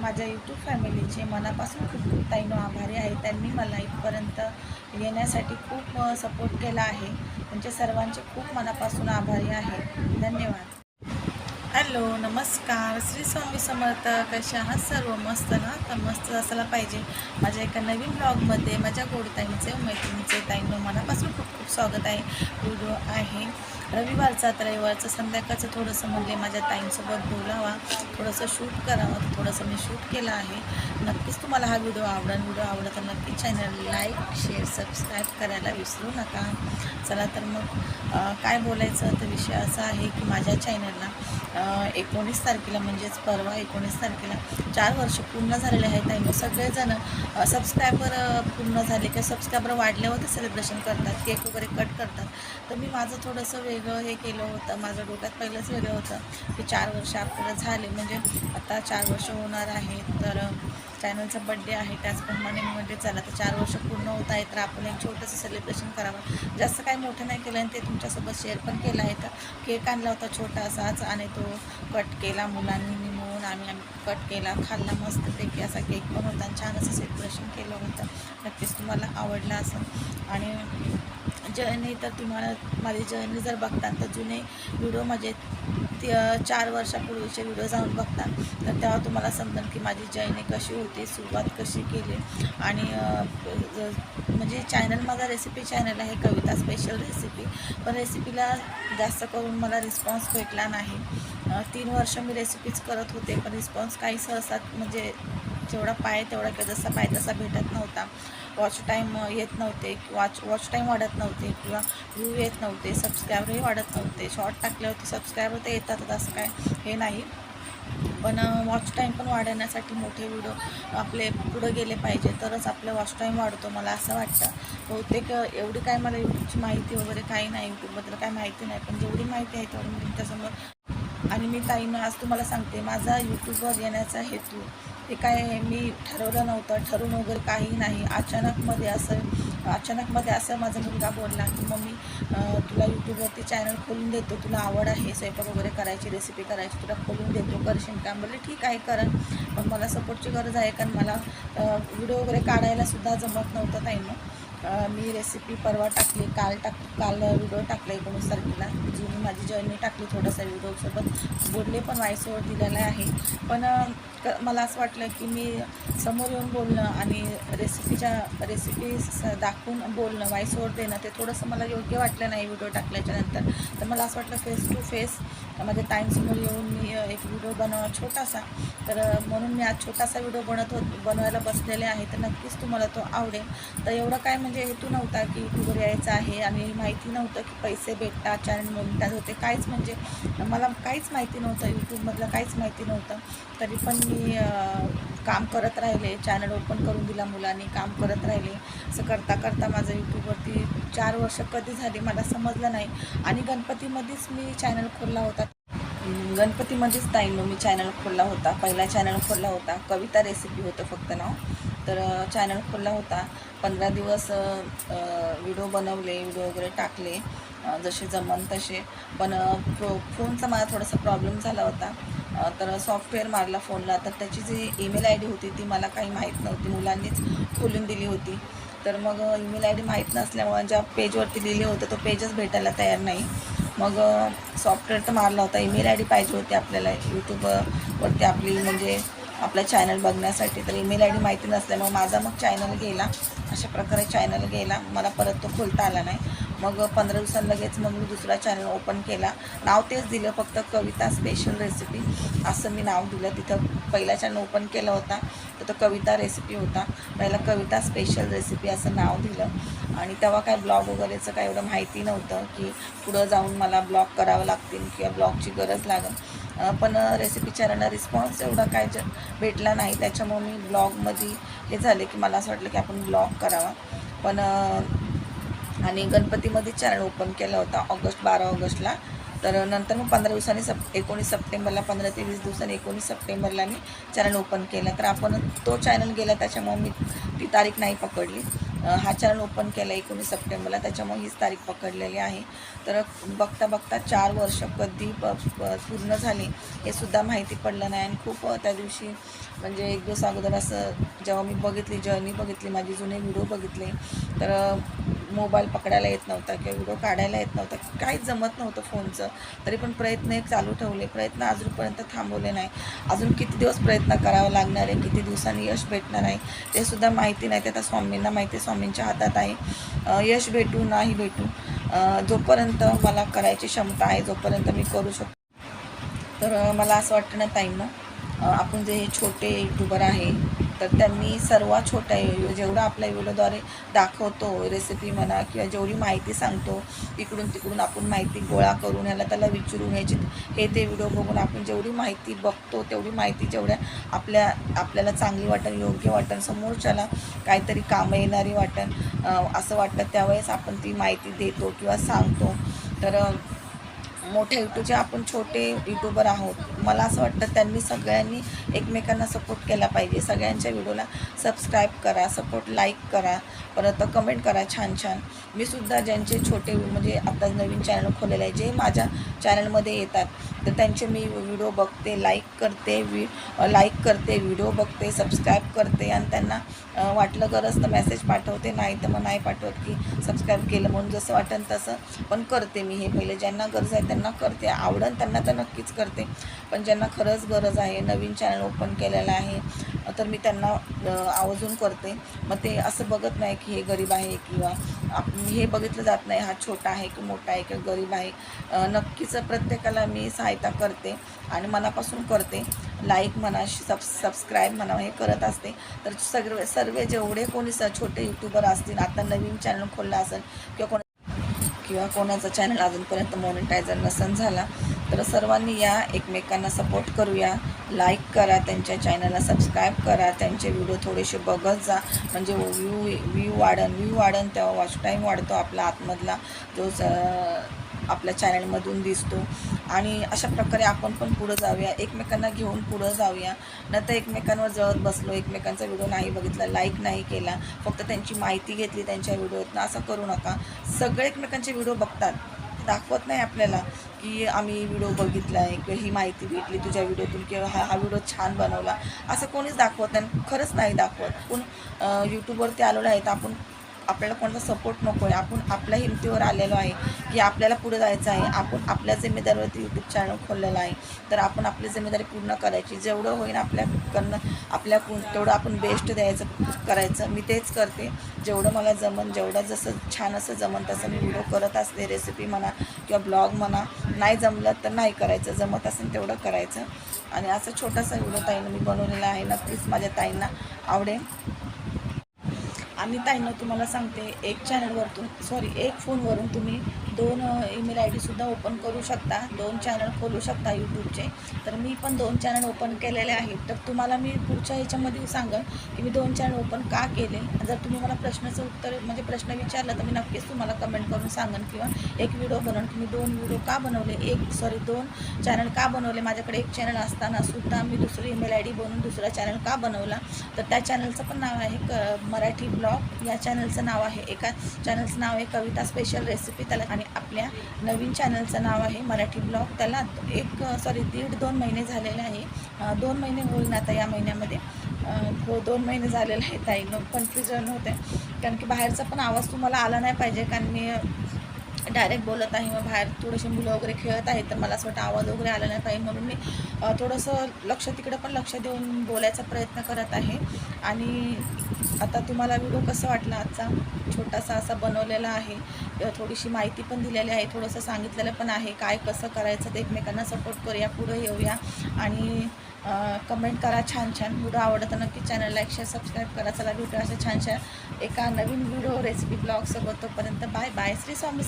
माझ्या यूट्यूब फॅमिलीचे मनापासून खूप खूप ताईनो आभारी आहे. त्यांनी मला इथपर्यंत येण्यासाठी खूप सपोर्ट केला आहे. त्यांचे सर्वांचे खूप मनापासून आभारी आहे. धन्यवाद. हॅलो नमस्कार. श्री स्वामी समर्थ कशा आहात सर्व? मस्त ना? तर मस्त असायला पाहिजे. माझ्या एका नवीन ब्लॉगमध्ये माझ्या गोडताईंचे मैत्रिणीचे ताईंनो मनापासून खूप खूप स्वागत आहे. व्हिडिओ आहे. रविवारचा तर रविवारचं संध्याकाळचं थोडंसं म्हणजे माझ्या ताईंसोबत बोलावा थोडंसं शूट करावं थोडंसं मी शूट केलं आहे. नक्कीच तुम्हाला हा व्हिडिओ आवडेल व्हिडिओ आवडला तर नक्कीच चॅनल लाईक शेअर सबस्क्राईब करायला विसरू नका. चला तर मग काय बोलायचं तर विषय असा आहे की माझ्या चॅनलला एकोणीस तारखेला म्हणजेच परवा एकोणीस तारखेला चार वर्ष पूर्ण झालेले आहेत आणि सगळेजण सबस्क्रायबर पूर्ण झाले किंवा सबस्क्रायबर वाढल्यावर ते सेलिब्रेशन करतात केक वगैरे कट करतात. तर मी माझं थोडंसं वेगळं हे केलं होतं. माझं डोक्यात पहिलंच वेगळं होतं की चार वर्ष आपल्याला झाले. म्हणजे आता चार वर्ष होणार आहेत. तर चॅनलचा बड्डे आहे. त्याचप्रमाणे मी म्हणजे चला तर चार वर्ष पूर्ण होत आहे तर आपण एक छोटंसं सेलिब्रेशन करावं. जास्त काही मोठं नाही केलं आणि ते तुमच्यासोबत शेअर पण केलं आहे. तर केक आणला होता छोटासाच आणि तो कट केला मुलांनी निमून आम्ही आम्ही कट केला खाल्ला मस्तपैकी असा केक पण होता आणि छान असं सेलिब्रेशन केलं होतं. नक्कीच तुम्हाला आवडलं असं आणि जर्नी तर तुम्हाला माझी जर्नी जर बघतात तर जुने व्हिडिओ माझे ते चार वर्षापूर्वीचे व्हिडिओ जाऊन बघतात तर तेव्हा तुम्हाला समजेल की माझी जर्नी कशी होती सुरुवात कशी केली. आणि म्हणजे चॅनल माझा रेसिपी चॅनल आहे कविता स्पेशल रेसिपी पण रेसिपीला जास्त करून मला रिस्पॉन्स भेटला नाही. तीन वर्ष मी रेसिपीज करत होते पण रिस्पॉन्स काही सहसा म्हणजे जेवढा पाय तेवढा किंवा जसा पाय तसा भेटत नव्हता. वॉच टाईम येत नव्हते वॉच वॉच टाईम वाढत नव्हते किंवा व्ह्यू येत नव्हते सबस्क्रायबरही वाढत नव्हते. शॉर्ट टाकल्यावरती सबस्क्रायबर तर येतातच असं काय हे नाही. पण वॉच टाईम पण वाढवण्यासाठी मोठे व्हिडिओ आपले पुढं गेले पाहिजे तरच आपलं वॉच टाईम वाढतो मला असं वाटतं. बहुतेक एवढी काय मला यूट्यूबची माहिती वगैरे काही नाही यूट्यूबबद्दल काय माहिती नाही पण जेवढी माहिती आहे तेवढी मी तुमच्यासमोर आणि मी ताईनं आज तुम्हाला सांगते माझा यूट्यूबवर येण्याचा हेतू हे काय मी ठरवलं नव्हतं ठरवून वगैरे काही नाही. अचानकमध्ये असं अचानकमध्ये असं माझा मुलगा बोलला की मम्मी तुला यूट्यूबवरती चॅनल खोलून देतो तुला आवड आहे स्वयंपाक वगैरे करायची रेसिपी करायची तुला खोलून देतो करशील का? म्हणले ठीक आहे कारण पण मला सपोर्टची गरज आहे कारण मला व्हिडिओ वगैरे काढायलासुद्धा जमत नव्हतं ताईनं. मी रेसिपी परवा टाकली काल टाक काल व्हिडिओ टाकला एकोणीस तारखेला. जी मी माझी जर्नी टाकली थोडासा व्हिडिओसोबत बोलले पण व्हायसोवर दिलेला आहे. पण क- मला असं वाटलं की मी समोर येऊन बोलणं आणि रेसिपीच्या रेसिपी दाखवून बोलणं वाईसवर देणं ते थोडंसं मला योग्य वाटलं नाही व्हिडिओ टाकल्याच्या नंतर. तर मला असं वाटलं फेस टू फेस माझ्या टाईमसमोर येऊन मी एक व्हिडिओ बनवा छोटासा. तर म्हणून मी आज छोटासा व्हिडिओ बनत होत बनवायला बसलेले आहे तर नक्कीच तुम्हाला तो आवडेल. तर एवढं काय म्हणजे हेतू नव्हता की यूट्यूबवर यायचं आहे आणि माहिती नव्हतं की पैसे भेटतात चॅनल मिळतात होते काहीच म्हणजे मला काहीच माहिती नव्हतं यूट्यूबमधलं काहीच माहिती नव्हतं. तरी पण मी काम करत राहिले. चॅनल ओपन करून दिला मुलांनी काम करत राहिले. असं करता करता माझं यूट्यूबवरती चार वर्ष कधी झाली मला समजलं नाही. आणि गणपतीमध्येच मी चॅनल खोलला होता. गणपतीमध्येच नाही मग मी चॅनल खोलला होता. पहिला चॅनल खोलला होता. कविता रेसिपी होतं फक्त नाव. तर चॅनल खोलला होता. पंधरा दिवस व्हिडिओ बनवले व्हिडिओ वगैरे टाकले. जसे जमन तसे. पण प्रो फो फोनचा मला थोडासा प्रॉब्लेम झाला होता. तर सॉफ्टवेअर मारला फोनला तर त्याची जी ईमेल आय डी होती ती मला काही माहीत नव्हती. मुलांनीच खोलून दिली होती. तर मग ईमेल आय डी माहीत नसल्यामुळे ज्या पेजवरती लिहिले होतं तो पेजच भेटायला तयार नाही. मग सॉफ्टवेअर तर मारला होता. ईमेल आय डी पाहिजे होती आपल्याला. यूट्यूबवरती आपली म्हणजे आपला चॅनल बघण्यासाठी. तर ईमेल आय डी माहिती नसल्यामुळे माझा मग चॅनल गेला. अशा प्रकारे चॅनल गेला. मला परत तो खोलता आला नाही. मग पंधरा दिवसांनी लगेच मग मी दुसरा चॅनल ओपन केला. नाव तेच दिलं फक्त कविता स्पेशल रेसिपी असं मी नाव दिलं. तिथं पहिला चॅनल ओपन केला होता. तर तो कविता रेसिपी होता. पहिला कविता स्पेशल रेसिपी असं नाव दिलं. आणि तेव्हा काय ब्लॉग वगैरेचं काय एवढं माहिती नव्हतं की पुढं जाऊन मला ब्लॉग करावं लागतील किंवा ब्लॉगची गरज लागेल. पण रेसिपी चॅनलला रिस्पॉन्स एवढा काय ज भेटला नाही. त्याच्यामुळे मी ब्लॉगमध्ये हे झाले की मला असं वाटलं की आपण ब्लॉग करावा. पण आणि गणपतीमध्ये चॅनल ओपन केला होता ऑगस्ट बारा ऑगस्टला. तर नंतर मग पंधरा दिवसांनी सप एकोणीस सप्टेंबरला पंधरा ते वीस दिवसांनी एकोणीस सप्टेंबरला मी चॅनल ओपन केला. तर आपण तो चॅनल गेला त्याच्यामुळे मी ती तारीख नाही पकडली. हा चॅनल ओपन केला एकोणीस सप्टेंबरला त्याच्यामुळे हीच तारीख पकडलेली आहे. तर बघता बघता चार वर्ष कधी पूर्ण झाले हे सुद्धा माहिती पडलं नाही. आणि खूप त्या दिवशी म्हणजे एक दिवस अगोदर असं जेव्हा मी बघितली जर्नी बघितली माझी जुने व्हिडिओ बघितले तर मोबाईल पकडायला येत नव्हता किंवा व्हिडिओ काढायला येत नव्हता काहीच जमत नव्हतं फोनचं. तरी पण प्रयत्न एक चालू ठेवले. प्रयत्न अजूनपर्यंत थांबवले नाही. अजून किती दिवस प्रयत्न करावा लागणार आहे? किती दिवसांनी यश भेटणार आहे? ते सुद्धा माहिती नाही. ते आता स्वामींना माहिती आहे, स्वामींच्या हातात आहे. यश भेटू नाही भेटू. जोपर्यंत मला करायची क्षमता आहे जोपर्यंत मी करू शकतो. तर मला असं वाटतं ना ताईंना आपण जे हे छोटे युट्यूबर आहे तर त्यांनी सर्वात छोट्या जेवढं आपल्या व्हिडिओद्वारे दाखवतो रेसिपी म्हणा किंवा जेवढी माहिती सांगतो इकडून तिकडून आपण माहिती गोळा करून ह्याला त्याला विचारून ह्याची हे ते व्हिडिओ बघून आपण जेवढी माहिती बघतो तेवढी माहिती जेवढ्या आपल्या आपल्याला चांगली वाटेल योग्य वाटेल समोरच्याला काहीतरी कामं येणारी वाटेल असं वाटतं त्यावेळेस आपण ती माहिती देतो किंवा सांगतो. तर मोठ्या युट्यूबचे आपण छोटे युट्यूबर आहोत. मला असं वाटतं त्यांनी सगळ्यांनी एकमेकांना सपोर्ट केला पाहिजे. सगळ्यांच्या व्हिडिओला सबस्क्राईब करा सपोर्ट लाईक करा परत कमेंट करा छान छान. मी सुद्धा ज्यांचे छोटे म्हणजे आता नवीन चॅनल खोलेले आहे जे माझ्या चॅनलमध्ये येतात तर त्यांचे मी व्हिडिओ बघते लाईक करते वि लाईक करते व्हिडिओ बघते सबस्क्राईब करते. आणि त्यांना वाटलं गरज तर मेसेज पाठवते नाही तर मग नाही पाठवत की सबस्क्राईब केलं. म्हणून जसं वाटेल तसं पण करते मी हे पहिले. ज्यांना गरज आहे त्यांना करते. आवडन त्यांना तर नक्कीच करते. पण ज्यांना खरंच गरज आहे नवीन चॅनल ओपन केलेलं आहे तर मी त्यांना आवाजून आवर्जून करते. मग ते असं बघत नाही की हे गरीब आहे किंवा आप हे बघितलं जात नाही हा छोटा आहे की मोठा आहे किंवा गरीब आहे. नक्कीच प्रत्येकाला मी सहायता करते आणि मनापासून करते. लाईक म्हणा सब सबस्क्राईब म्हणा हे करत असते. तर सगळे सर्व जेवढे कोणी स छोटे यूट्यूबर असतील आता नवीन चॅनल खोलला असेल किंवा कोण किंवा कोणाचा चॅनल अजूनपर्यंत मॉनिटायझर नसन झाला तर सर्वांनी या एकमेकांना सपोर्ट करूया. लाईक करा त्यांच्या चॅनलला सबस्क्राईब करा त्यांचे व्हिडिओ थोडेसे बघत जा. म्हणजे व्ह्यू व्ह्यू वाढन व्ह्यू वाढन तेव्हा वॉच टाईम वाढतो आपला आतमधला. जो स- आपल्या चॅनलमधून दिसतो. आणि अशा प्रकारे आपण पण पुढं जाऊया. एकमेकांना घेऊन पुढं जाऊया. नंतर एकमेकांवर जळत बसलो एकमेकांचा व्हिडिओ नाही बघितला लाईक नाही केला फक्त त्यांची माहिती घेतली त्यांच्या व्हिडिओतनं असं करू नका. सगळे एकमेकांचे व्हिडिओ बघतात. दाखवत नाही आपल्याला. की आम्ही व्हिडिओ बघितला आहे किंवा ही माहिती भेटली तुझ्या व्हिडिओतून किंवा हा हा व्हिडिओ छान बनवला. असं कोणीच दाखवत नाही खरंच नाही दाखवत. पण यूट्यूबवरती आलेलं आहे तर आपण आपल्याला कोणाचा सपोर्ट नको आहे. आपण आपल्या हिमतीवर आलेलो आहे की आपल्याला पुढे जायचं आहे. आपण आपल्या जिम्मेदारीवरती यूट्यूब चॅनल खोललेला आहे. तर आपण आपली जिम्मेदारी पूर्ण करायची. जेवढं होईल आपल्याकडनं आपल्या तेवढं आपण बेस्ट द्यायचं करायचं. मी तेच करते. जेवढं मला जमन जेवढं जसं छान असं जमन तसं मी व्हिडिओ करत असते. रेसिपी म्हणा किंवा ब्लॉग म्हणा. नाही जमलं तर नाही करायचं. जमत असेल तेवढं करायचं. आणि असं छोटासा व्हिडिओ ताईनं मी बनवलेला आहे. नक्कीच माझ्या ताईंना आवडेल. आणि ताईनं तुम्हाला सांगते एक चॅनलवरतून सॉरी एक फोनवरून तुम्ही दोन ईमेल आय डीसुद्धा ओपन करू शकता. दोन चॅनल खोलू शकता यूट्यूबचे तर मी पण दोन चॅनल ओपन केलेले आहेत. तर तुम्हाला मी पुढच्या ह्याच्यामध्ये सांगेन की मी दोन चॅनल ओपन का केले. जर तुम्ही मला प्रश्नाचं उत्तर म्हणजे प्रश्न विचारला तर मी नक्कीच तुम्हाला कमेंट करून सांगेन किंवा एक व्हिडिओ बनवून की मी दोन व्हिडिओ का बनवले? एक सॉरी दोन चॅनल का बनवले? माझ्याकडे एक चॅनल असताना सुद्धा मी दुसरी ईमेल आय डी बनवून दुसरा चॅनल का बनवला? तर त्या चॅनलचं पण नाव आहे क मराठी ब्लॉग या चॅनलचं नाव आहे. एका चॅनलचं नाव आहे कविता स्पेशल रेसिपी त्याला आणि आपल्या नवीन चॅनलचं नाव आहे मराठी ब्लॉग त्याला एक सॉरी दीड दोन महिने झालेले आहे. दोन महिने होईल आता या महिन्यामध्ये. हो दोन महिने झालेले आहेत ताई. कन्फ्युजन होते. कारण की बाहेरचा पण आवाज तुम्हाला आला नाही पाहिजे. कारण मी डायरेक्ट बोलत आहे. मग बाहेर थोडेसे मुलं वगैरे खेळत आहेत. तर मला असं वाटतं आवाज वगैरे आला नाही पाहिजे. म्हणून मी थोडंसं लक्ष तिकडं पण लक्ष देऊन बोलायचा प्रयत्न करत आहे. आणि आता तुम्हाला व्हिडिओ कसं वाटला आजचा? छोटासा असा बनवलेला आहे. थोडीशी माहिती पण दिलेली आहे. थोडंसं सांगितलेलं पण आहे. काय कसं करायचं ते एकमेकांना सपोर्ट करूया पुढं येऊया. आणि कमेंट करा छान छान. व्हिडिओ आवडतं नक्की चॅनल लाईक शेअर सबस्क्राईब करा. चला भेटूया असं छान छान एका नवीन व्हिडिओ रेसिपी ब्लॉगसोबत तोपर्यंत बाय बाय श्री स्वामी